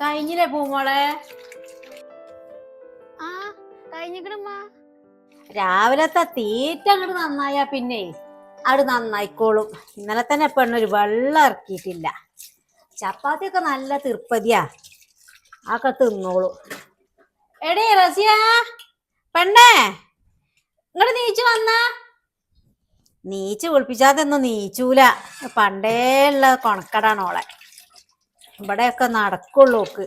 കഴിഞ്ഞില്ലേ പൂമോളെ? ആ കഴിഞ്ഞിക്കണമ്മ രാവിലത്തെ തീറ്റ അങ്ങോട്ട് നന്നായാ പിന്നെ അവിടെ നന്നായിക്കോളും. ഇന്നലെ തന്നെ പെണ്ണൊരു വെള്ളം ഇറക്കിയിട്ടില്ല. ചപ്പാത്തിയൊക്കെ നല്ല തിരുപ്പതിയാ ആക്കെ തിന്നോളൂ. എടേ റസിയ പെണ്ണേ ഇങ്ങോട്ട് നീച്ചു വന്ന. നീച്ച് വിളിപ്പിച്ചാതൊന്നും നീച്ചൂല. പണ്ടേ ഉള്ള കൊണക്കടാണ് ഓളെ ഇവിടെയൊക്കെ നടക്കുള്ളൂ ഓക്ക്.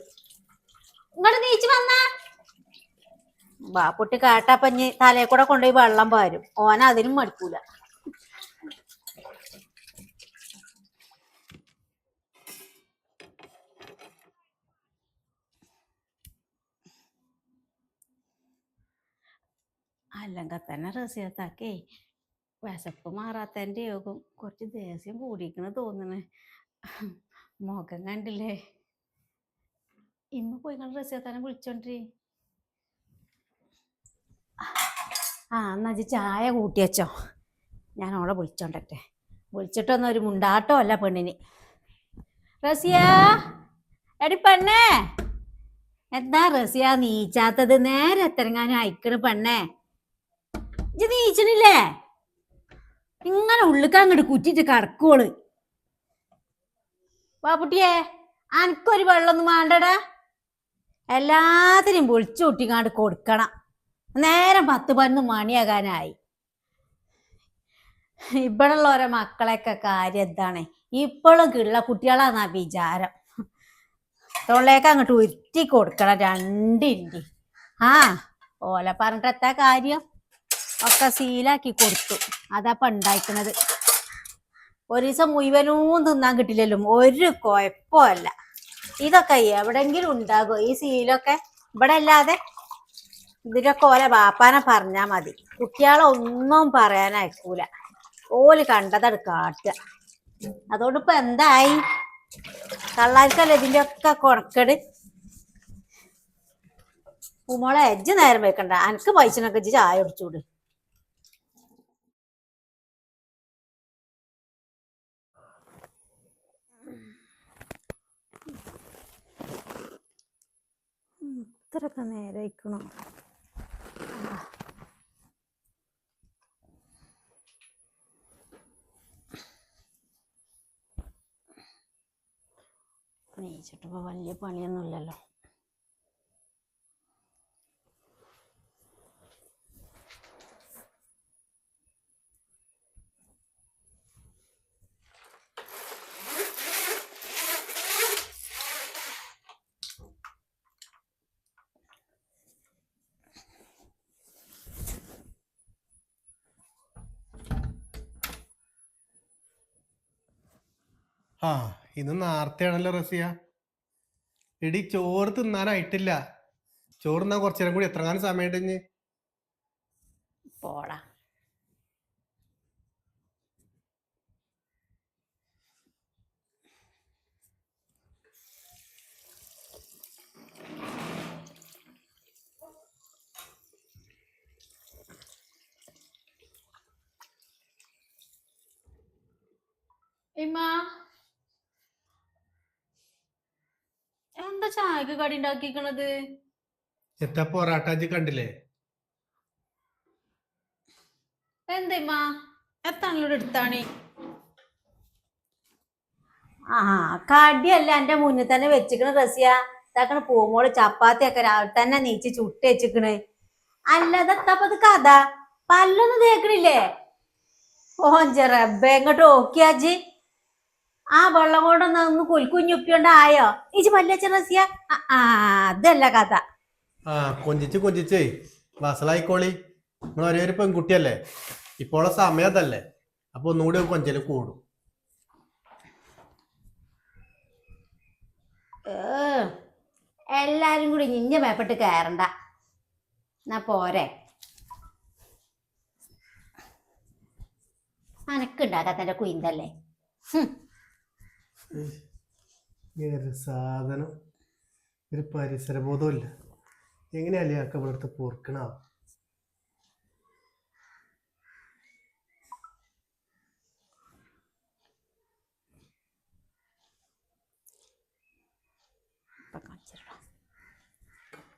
ഇങ്ങോട്ട് നീച്ച് വന്ന. ബാപ്പുട്ടി കാട്ടാപ്പഞ്ഞ് തലയിൽ കൂടെ കൊണ്ടുപോയി വെള്ളം പാരും ഓന അതിനും മടുക്കൂല. അല്ലെങ്കിൽ തന്നെ റസിയത്താക്കേ വിശപ്പ് മാറാത്തതിന്റെ യോഗം കുറച്ച് ദേഷ്യം കൂടിയിരിക്കണ തോന്നണേ. മുഖം കണ്ടില്ലേ? ഇമ്മ പോയി കണ്ട് റസിയത്താനെ വിളിച്ചോണ്ടി ആ എന്നാ ഇജ്ജ് ചായ കൂട്ടി വെച്ചോ. ഞാൻ അവളെ വിളിച്ചോണ്ടട്ടെ. വിളിച്ചിട്ടൊന്നും ഒരു മുണ്ടാട്ടോ അല്ല പെണ്ണിന്. റസിയ? എടി പെണ്ണേ? എന്താ റസിയ നീച്ചാത്തത്? നേരെ എത്രങ്ങാനും അയക്കണ് പെണ്ണേ. ഇജ്ജ് നീച്ചണില്ലേ? ഇങ്ങനെ ഉള്ളിക്ക് അങ്ങോട്ട് കുറ്റിട്ട് കടക്കോൾ വാപ്പുട്ടിയെ അനക്കൊരു വെള്ളമൊന്നും വേണ്ടടാ. എല്ലാത്തിനും വിളിച്ചു കൂട്ടിങ്ങാണ്ട് കൊടുക്കണം. നേരം പത്ത് പതിനൊന്ന് മണിയാകാനായി. ഇവിടെയുള്ള ഓരോ മക്കളെയൊക്കെ കാര്യം എന്താണ്? ഇപ്പോഴും കിള്ള കുട്ടികളാന്നാ വിചാരം. തൊള്ളേക്ക് അങ്ങോട്ട് ഉരുത്തി കൊടുക്കണം രണ്ടിന്റെ. ആ ഓല പറഞ്ഞിട്ട് എത്താ കാര്യം? ഒക്കെ സീലാക്കി കൊടുത്തു. അതാ ഉണ്ടായിക്കണത്. ഒരു ദിവസം മുഴുവനും തിന്നാൻ കിട്ടില്ലല്ലോ. ഒരു കുഴപ്പമല്ല. ഇതൊക്കെ എവിടെങ്കിലും ഉണ്ടാകുമോ ഈ സീലൊക്കെ ഇവിടെ അല്ലാതെ ഇതിനൊക്കെ ഓലെ ബാപ്പാനെ പറഞ്ഞാൽ മതി. കുട്ടികളെ ഒന്നും പറയാൻ അയക്കൂല. ഓൽ കണ്ടതട് കാട്ടുക. അതുകൊണ്ട് ഇപ്പൊ എന്തായി? കള്ളാർക്കല്ലേ ഇതിന്റെ ഒക്കെ കൊണക്കട്? ഉമ്മോളെ എജ്ജ് നേരം വെക്കണ്ട. പൈസനൊക്കെ ഇജ്ജ് ചായ കുടിച്ചൂട്. ഇത്രയൊക്കെ നേരായിക്കണോ? നീച്ചിട്ടിപ്പോ വലിയ പണിയൊന്നുമില്ലല്ലോ. ആ ഇന്ന് നേരത്തെയാണല്ലോ റസിയ. എടി ചോറ് തിന്നാനായിട്ടില്ല. ചോറ് തിന്നാൻ കുറച്ചു നേരം കൂടി. എത്ര കാലം സമയം ഇനി പോടാ. ഇമ്മ. എന്താ ചായക്ക് കടി ഉണ്ടാക്കിക്കണത്? എത്താ പൊറാട്ടാജി കണ്ടില്ലേ? എന്തേമാ എത്താണല്ലോ എടുത്താണി. ആ കടിയല്ല എന്റെ മുന്നിൽ തന്നെ വെച്ചിക്കണ റസിയ. ഇതാക്കണ പൂമോൾ ചപ്പാത്തി ഒക്കെ രാവിലെ തന്നെ നീച്ച് ചുട്ട് വെച്ചിക്കണ് അല്ലാതെ എത്തപ്പത് കഥ? പല്ലൊന്നും തേക്കണില്ലേ? ഓഞ്ച എങ്ങോട്ട് ഓക്കിയാജി ആ വെള്ളം കൊണ്ടൊന്ന് ഒന്ന് കുൽക്കുഞ്ഞുപ്പിയോണ്ടായോ ഇജ് മല്ലച്ച റസിയ? ആ, അതല്ല കഥ. ആ കൊഞ്ചിച്ച് കൊഞ്ചിച്ചേ. വസലായിക്കോളി. നിങ്ങൾ ഒരേ ഒരു പെൺകുട്ടിയല്ലേ? ഇപ്പോഴുള്ള സമയം അതല്ലേ. അപ്പൊ ഒന്നുകൂടി കൊഞ്ചൽ കൂടും. ഏ, എല്ലാരും കൂടി നിന്നെ മേപ്പെട്ട് കയറണ്ട എന്നാ പോരെ. അനക്കുണ്ടാക്കാത്തന്റെ കുയിന്തല്ലേ. ഒരു സാധനം ഒരു പരിസരബോധമില്ല എങ്ങനെയല്ലേ ആക്ക ഇവിടെ അടുത്ത് പൊറുക്കണ?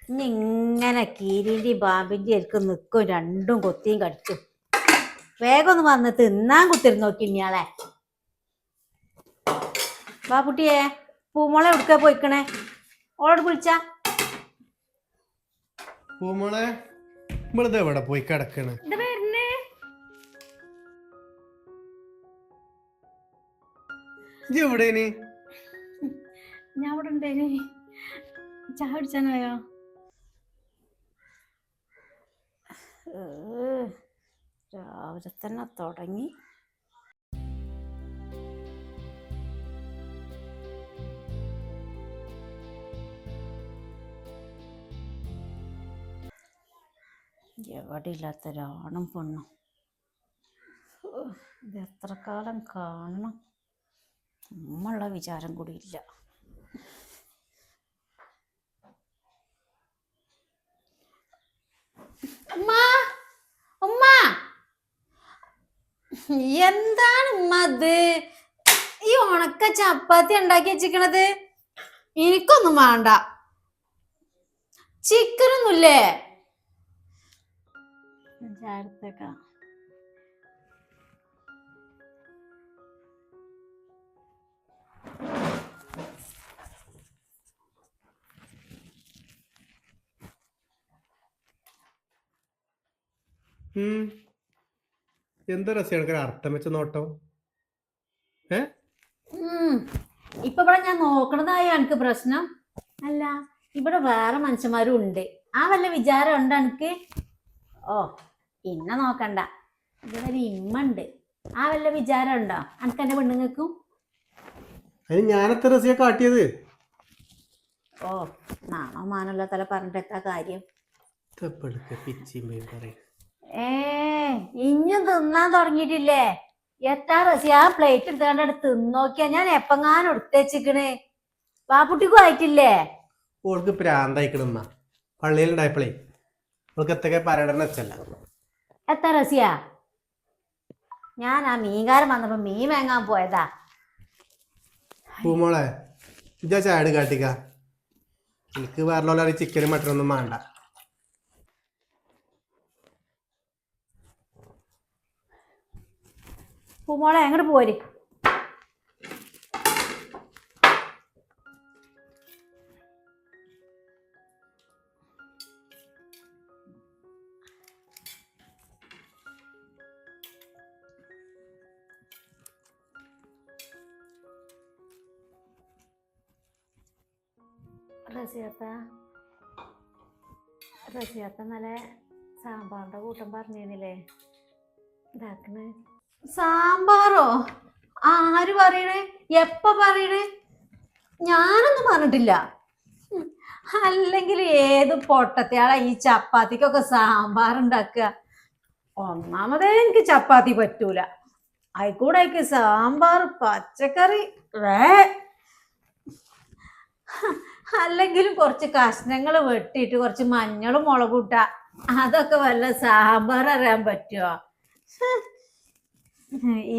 ഇങ്ങനെ കീരിന്റെയും പാമ്പിന്റെയും എനിക്ക് നിൽക്കും രണ്ടും കൊത്തിയും കടിച്ചു വേഗം ഒന്ന് വന്ന് തിന്നാൻ കുത്തിരുന്ന് നോക്കി ഇനിയാളെ ബാബുട്ടിയെ പൂമോളെ എവിടുക്ക പോയിക്കണേ? ഓളോട് വിളിച്ച. പൂമോളെ നമ്മളിത് എവിടെ പോയി കിടക്കണേ? ഇജ്ജ് ഞാൻ ഇവിടെ ഉണ്ടേനി. ചായ കുടിച്ചാനായോ രാവിലെ തന്നെ തുടങ്ങി. എവിടെ ഇല്ലാത്തൊരാണും പെണ്ണും. ഇത് എത്ര കാലം കാണണം? നമ്മളുള്ള വിചാരം കൂടി ഇല്ല. എന്താണ് ഉമ്മ അത്? ഈ ഉണക്ക ചപ്പാത്തി ഉണ്ടാക്കി വെച്ചിക്കണത് എനിക്കൊന്നും വേണ്ട. ചിക്കനൊന്നുമില്ലേ? ഉം. എന്താ രസം എനിക്ക് അർത്ഥം വെച്ച നോട്ടം. ഏ. ഇപ്പൊ ഇവിടെ ഞാൻ നോക്കണതായ എനിക്ക് പ്രശ്നം? അല്ല ഇവിടെ വേറെ മനുഷ്യന്മാരും ഉണ്ട്. ആ വല്ല വിചാരം ഉണ്ട് എനിക്ക്? ഓ ഇന്നെ നോക്കണ്ട. ഇവിടെ ഒരു ഇമ്മ ഉണ്ട് ആ വല്ല വിചാരം ഉണ്ടോ അനക്ക് എന്റെ പെണ്ണുങ്ങൾക്കും? അതിന് ഞാനത്ര കാട്ടിയത്? ഓ നാണോ മാനുള്ള തല പറഞ്ഞിട്ട് എത്താ കാര്യം? ഏ ഇഞ്ഞും തിന്നാൻ തുടങ്ങിയിട്ടില്ലേ? എത്താ റസി ആ പ്ലേറ്റ് എടുത്താണ്ട് തിന്നോക്കിയാ ഞാൻ എപ്പങ്ങാനും എടുത്തേച്ചിക്കണ്. വാപ്പുട്ടിക്കും ആയിട്ടില്ലേ? ഓൾക്ക് പ്രാന്തായിക്കണമ്മ പള്ളിയിലുണ്ടായപ്പോഴേ ഓൾക്ക് എത്തൊക്കെ പറയണമെന്ന് എത്ര റസിയ. ഞാൻ ആ മീൻകാരൻ വന്നപ്പോ മീൻ വാങ്ങാൻ പോയതാ. പൂമോളെ ഇജാ ചാട് കാട്ടിക്ക. എനിക്ക് വേറെ ചിക്കനും മട്ടനൊന്നും വേണ്ട. പൂമോളെ എങ്ങോട്ട് പോര്? റസിയത്ത റസിയത്ത നല്ല സാമ്പാറിന്റെ കൂട്ടം പറഞ്ഞിരുന്നില്ലേ? ഇതാക്കണേ. സാമ്പാറോ? ആര് പറയണേ? എപ്പ പറയണേ? ഞാനൊന്നും പറഞ്ഞിട്ടില്ല. അല്ലെങ്കിൽ ഏത് പൊട്ടത്തെയാളാ ഈ ചപ്പാത്തിക്കൊക്കെ സാമ്പാർ ഉണ്ടാക്കുക? ഒന്നാമതേ എനിക്ക് ചപ്പാത്തി പറ്റൂല. ആയിക്കൂടെ എനിക്ക് സാമ്പാർ പച്ചക്കറി വേ. അല്ലെങ്കിലും കുറച്ച് കഷ്ണങ്ങൾ വെട്ടിയിട്ട് കുറച്ച് മഞ്ഞളും മുളകൂട്ട അതൊക്കെ വല്ല സാമ്പാർ അറിയാൻ പറ്റുമോ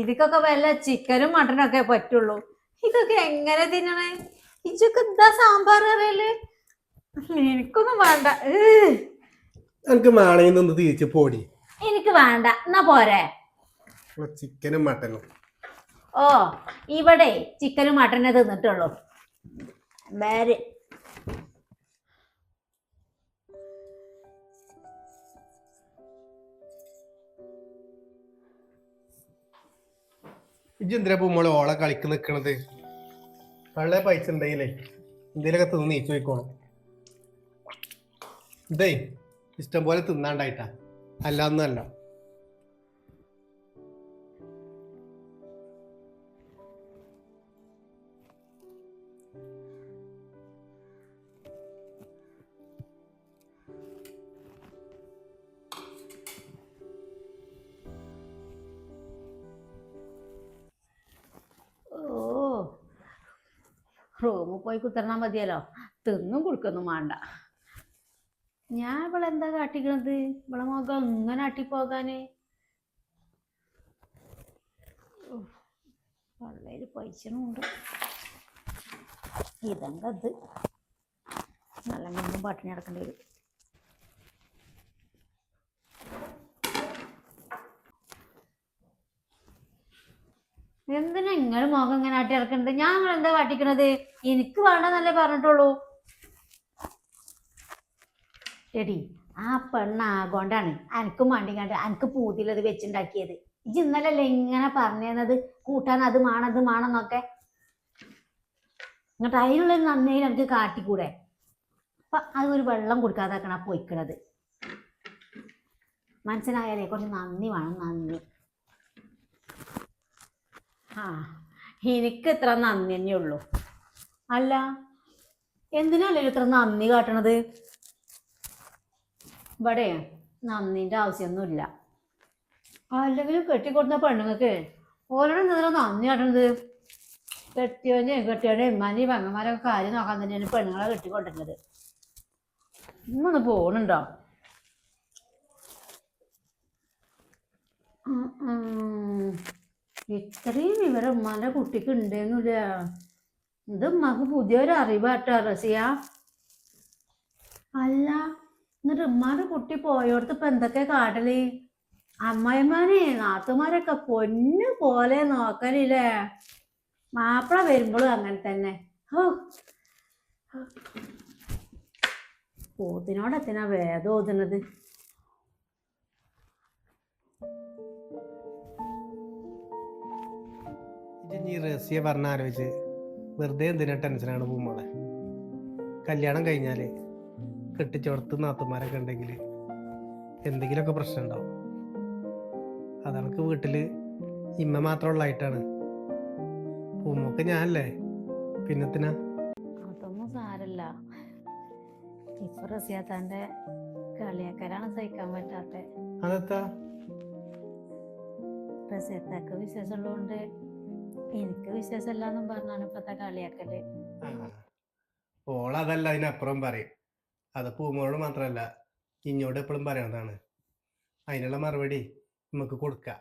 ഇതൊക്കെ വല്ല ചിക്കനും മട്ടനും ഒക്കെ പറ്റുള്ളൂ. ഇതൊക്കെ എങ്ങനെ തിന്നണേ? ഇതൊക്കെ എന്താ സാമ്പാർ അറിയൽ? എനിക്കൊന്നും വേണ്ട. എനിക്ക് നിന്ന് തിരിച്ച് പോടി. എനിക്ക് വേണ്ട. എന്നാ പോരെ? ചിക്കനും മട്ടനും. ഓ ഇവിടെ ചിക്കനും മട്ടനെ തിന്നിട്ടുള്ളൂ. വേറെ ഇജ്ജ് മോളെ ഓളെ കളിക്ക് നിക്കണത്? കള്ളേ പൈസ ഉണ്ടെങ്കിലേ എന്തേലൊക്കെ തിന്ന് നീച്ചു പോയിക്കോണം ഇതേ ഇഷ്ടം പോലെ തിന്നാണ്ടായിട്ടാ. അല്ലാന്നല്ല. ഓ റൂമിൽ പോയി കുത്തിറന്നാ മതിയല്ലോ. തിന്നും കൊടുക്കൊന്നും വേണ്ട ഞാൻ ഇവിടെ എന്താ കാട്ടിക്കണത്? ഇവിടെ മുഖം ഇങ്ങനെ ആട്ടിപ്പോകാന്? പള്ളേര് പൈസനുണ്ട് ഇത്? നല്ല മണ്ണും പട്ടിണി കിടക്കേണ്ടി വരും. എന്തിനാ ഇങ്ങനെ മുഖം ഇങ്ങനെ ആട്ടി ഇറക്കുന്നത് ഞാൻ നിങ്ങൾ എന്താ കാട്ടിക്കണത്? എനിക്ക് വേണ്ടെന്നല്ലേ പറഞ്ഞിട്ടുള്ളൂ. എടി ആ പെണ്ണാകൊണ്ടാണ് അനക്കും മണ്ടിങ്ങാണ്ട് അനക്ക് പൂതിയിലത് വെച്ചുണ്ടാക്കിയത്. ഇജ് ഇന്നലല്ലേ ഇങ്ങനെ പറഞ്ഞത് കൂട്ടാൻ അത് മാണം അത് മാണെന്നൊക്കെ എന്നിട്ട് അതിനുള്ള നന്ദിയിൽ എനിക്ക് കാട്ടിക്കൂടെ? അപ്പൊ അത് ഒരു വെള്ളം കൊടുക്കാതാക്കണ പൊയ്ക്കണത്. മനസ്സിലായാലേ കുറച്ച് നന്ദി വേണം നന്ദി. എനിക്ക് ഇത്ര നന്ദി തന്നെ ഉള്ളൂ. അല്ല എന്തിനല്ലേ ഇത്ര നന്ദി കാട്ടണത്? ഇവിടെ നന്ദിന്റെ ആവശ്യമൊന്നുമില്ല. അല്ലെങ്കിൽ കെട്ടിക്കൊടുത്ത പെണ്ണുങ്ങൾക്ക് ഓരോട് എന്തിനാ നന്ദി കാട്ടണത്? കെട്ടിയോനെ കെട്ടിയോനെ ഇമ്മാനി പെങ്ങന്മാരൊക്കെ കാര്യം നോക്കാൻ തന്നെയാണ് പെണ്ണുങ്ങളെ കെട്ടിക്കൊണ്ടിരുന്നത്. ഇന്നൊന്ന് പോകണുണ്ടോ ഉം. ഇത്രയും വിവരം ഉമ്മാന്റെ കുട്ടിക്ക് ഉണ്ടെന്നില്ല. ഇത് ഉമ്മക്ക് പുതിയൊരു അറിവാട്ടോ റസിയ. അല്ല എന്നിട്ട് ഉമ്മാന്റെ കുട്ടി പോയോടത്ത് ഇപ്പൊ എന്തൊക്കെ കാട്ടൽ? അമ്മായിമാനെ നാത്തുമാരൊക്കെ പൊന്നു പോലെ നോക്കലില്ലേ? മാപ്പിള വരുമ്പോഴും അങ്ങനെ തന്നെ. ഓ പോത്തിനോടെത്തിനാ വേദം ഓതുന്നത്. റസിയ പറഞ്ഞ ആലോചിച്ച് വെറുതെ എന്തിനാ ടെൻഷനാണ് പൂമോളെ? കല്യാണം കഴിഞ്ഞാൽ കെട്ടിച്ചോടത്ത് നാത്തുമാരൊക്കെ ഉണ്ടെങ്കിൽ എന്തെങ്കിലുമൊക്കെ പ്രശ്നം ഉണ്ടാവും. അതണക്ക് വീട്ടിൽ ഇമ്മ മാത്രമുള്ളതായിട്ടാണ് പൂമൊക്കെ ഞാനല്ലേ? പിന്നത്തിനാ അതൊന്നും സാരല്ല. ഇപ്പൊ റസിയാത്താന്റെ കളിയാക്കാരാണ് സഹിക്കാൻ പറ്റാത്ത. അതെത്താ റസിയാത്താക്ക് വിശേഷമുള്ളതുകൊണ്ട് എനിക്ക് വിശേഷമില്ലാന്നും പറഞ്ഞാണ് ഇപ്പത്തെ കളിയാക്കൽ. ഓളതല്ല അതിനപ്പുറം പറയും. അത് പൂമോളോട് മാത്രല്ല ഇങ്ങോട്ട് എപ്പോഴും പറയണതാണ്. അതിനുള്ള മറുപടി നമുക്ക് കൊടുക്കാം.